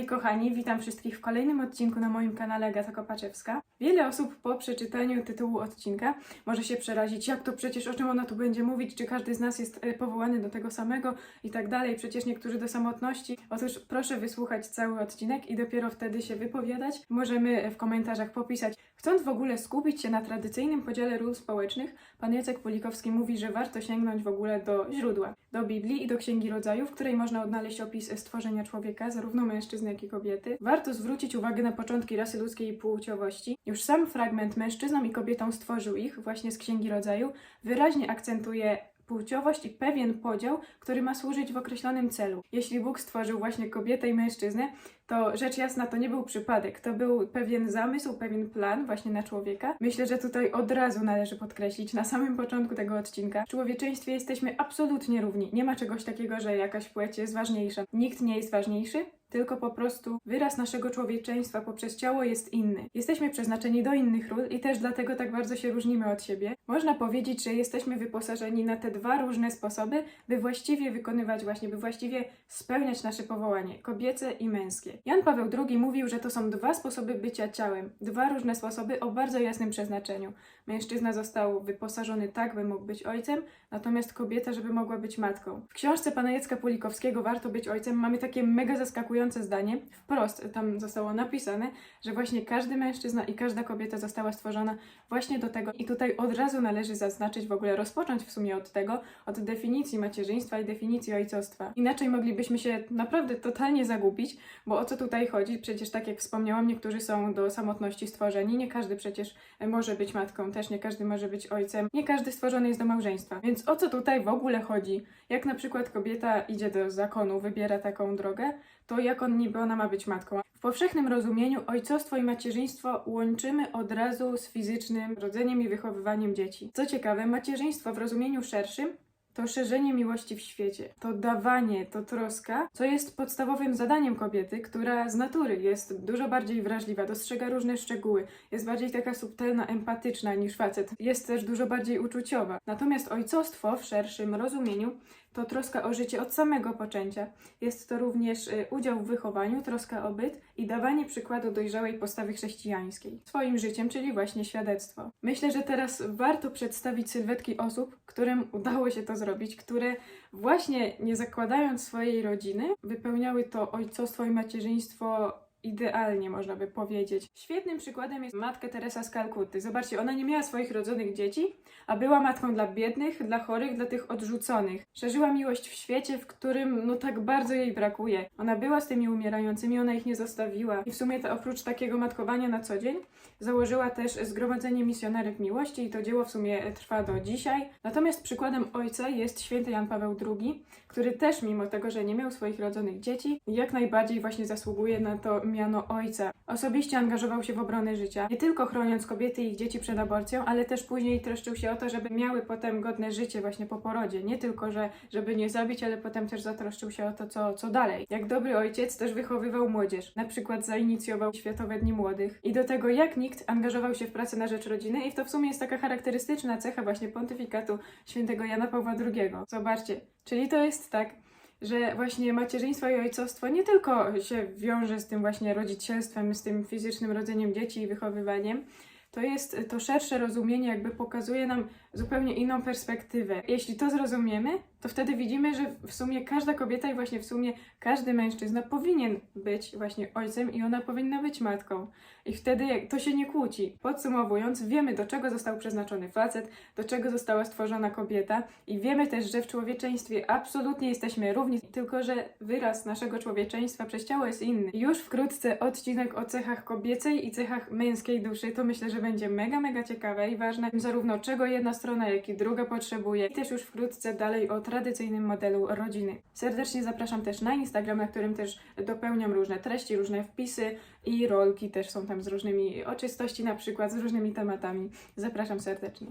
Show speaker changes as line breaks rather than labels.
Hej kochani, witam wszystkich w kolejnym odcinku na moim kanale Agata Kopaczewska. Wiele osób po przeczytaniu tytułu odcinka może się przerazić, jak to przecież, o czym ona tu będzie mówić, czy każdy z nas jest e, powołany do tego samego i tak dalej, przecież niektórzy do samotności. Otóż proszę wysłuchać cały odcinek i dopiero wtedy się wypowiadać. Możemy w komentarzach popisać. Chcąc w ogóle skupić się na tradycyjnym podziale ról społecznych, pan Jacek Polikowski mówi, że warto sięgnąć w ogóle do źródła, do Biblii i do Księgi Rodzaju, w której można odnaleźć opis stworzenia człowieka, zarówno mężczyzny, jak i kobiety. Warto zwrócić uwagę na początki rasy ludzkiej i płciowości. Już sam fragment mężczyznom i kobietom stworzył ich właśnie z Księgi Rodzaju wyraźnie akcentuje płciowość i pewien podział, który ma służyć w określonym celu. Jeśli Bóg stworzył właśnie kobietę i mężczyznę, to rzecz jasna to nie był przypadek, to był pewien zamysł, pewien plan właśnie na człowieka. Myślę, że tutaj od razu należy podkreślić na samym początku tego odcinka. W człowieczeństwie jesteśmy absolutnie równi. Nie ma czegoś takiego, że jakaś płeć jest ważniejsza. Nikt nie jest ważniejszy, tylko po prostu wyraz naszego człowieczeństwa poprzez ciało jest inny. Jesteśmy przeznaczeni do innych ról i też dlatego tak bardzo się różnimy od siebie. Można powiedzieć, że jesteśmy wyposażeni na te dwa różne sposoby, by właściwie wykonywać właśnie, by właściwie spełniać nasze powołanie, kobiece i męskie. Jan Paweł II mówił, że to są dwa sposoby bycia ciałem, dwa różne sposoby o bardzo jasnym przeznaczeniu. Mężczyzna został wyposażony tak, by mógł być ojcem, natomiast kobieta, żeby mogła być matką. W książce pana Jacka Pulikowskiego Warto być ojcem mamy takie mega zaskakujące zdanie, wprost tam zostało napisane, że właśnie każdy mężczyzna i każda kobieta została stworzona właśnie do tego i tutaj od razu należy zaznaczyć, w ogóle rozpocząć w sumie od tego, od definicji macierzyństwa i definicji ojcostwa. Inaczej moglibyśmy się naprawdę totalnie zagubić, bo o co tutaj chodzi? Przecież tak jak wspomniałam, niektórzy są do samotności stworzeni, nie każdy przecież może być matką, też nie każdy może być ojcem, nie każdy stworzony jest do małżeństwa. Więc o co tutaj w ogóle chodzi? Jak na przykład kobieta idzie do zakonu, wybiera taką drogę, to jak on niby ona ma być matką? W powszechnym rozumieniu ojcostwo i macierzyństwo łączymy od razu z fizycznym rodzeniem i wychowywaniem dzieci. Co ciekawe, macierzyństwo w rozumieniu szerszym to szerzenie miłości w świecie, to dawanie, to troska, co jest podstawowym zadaniem kobiety, która z natury jest dużo bardziej wrażliwa, dostrzega różne szczegóły, jest bardziej taka subtelna, empatyczna niż facet, jest też dużo bardziej uczuciowa. Natomiast ojcostwo w szerszym rozumieniu to troska o życie od samego poczęcia. Jest to również y, udział w wychowaniu, troska o byt i dawanie przykładu dojrzałej postawy chrześcijańskiej. Swoim życiem, czyli właśnie świadectwo. Myślę, że teraz warto przedstawić sylwetki osób, którym udało się to zrobić, które właśnie nie zakładając swojej rodziny, wypełniały to ojcostwo i macierzyństwo idealnie, można by powiedzieć. Świetnym przykładem jest matka Teresa z Kalkuty. Zobaczcie, ona nie miała swoich rodzonych dzieci, a była matką dla biednych, dla chorych, dla tych odrzuconych. Szerzyła miłość w świecie, w którym no tak bardzo jej brakuje. Ona była z tymi umierającymi, ona ich nie zostawiła. I w sumie to oprócz takiego matkowania na co dzień, założyła też Zgromadzenie Misjonarek Miłości i to dzieło w sumie trwa do dzisiaj. Natomiast przykładem ojca jest święty Jan Paweł II, który też mimo tego, że nie miał swoich rodzonych dzieci, jak najbardziej właśnie zasługuje na to miano ojca. Osobiście angażował się w obronę życia, nie tylko chroniąc kobiety i ich dzieci przed aborcją, ale też później troszczył się o to, żeby miały potem godne życie właśnie po porodzie. Nie tylko, że żeby nie zabić, ale potem też zatroszczył się o to, co, co dalej. Jak dobry ojciec też wychowywał młodzież. Na przykład zainicjował Światowe Dni Młodych. I do tego jak nikt angażował się w pracę na rzecz rodziny i to w sumie jest taka charakterystyczna cecha właśnie pontyfikatu świętego Jana Pawła II. Zobaczcie. Czyli to jest tak, że właśnie macierzyństwo i ojcostwo nie tylko się wiąże z tym właśnie rodzicielstwem, z tym fizycznym rodzeniem dzieci i wychowywaniem, to jest to szersze rozumienie, jakby pokazuje nam zupełnie inną perspektywę. Jeśli to zrozumiemy, to wtedy widzimy, że w sumie każda kobieta i właśnie w sumie każdy mężczyzna powinien być właśnie ojcem i ona powinna być matką. I wtedy to się nie kłóci. Podsumowując, wiemy do czego został przeznaczony facet, do czego została stworzona kobieta i wiemy też, że w człowieczeństwie absolutnie jesteśmy równi, tylko że wyraz naszego człowieczeństwa przez ciało jest inny. Już wkrótce odcinek o cechach kobiecej i cechach męskiej duszy, to myślę, że będzie mega, mega ciekawe i ważne, zarówno czego jedna strona, jak i druga potrzebuje. I też już wkrótce dalej o tradycyjnym modelu rodziny. Serdecznie zapraszam też na Instagram, na którym też dopełniam różne treści, różne wpisy i rolki też są tam z różnymi oczystości, na przykład z różnymi tematami. Zapraszam serdecznie.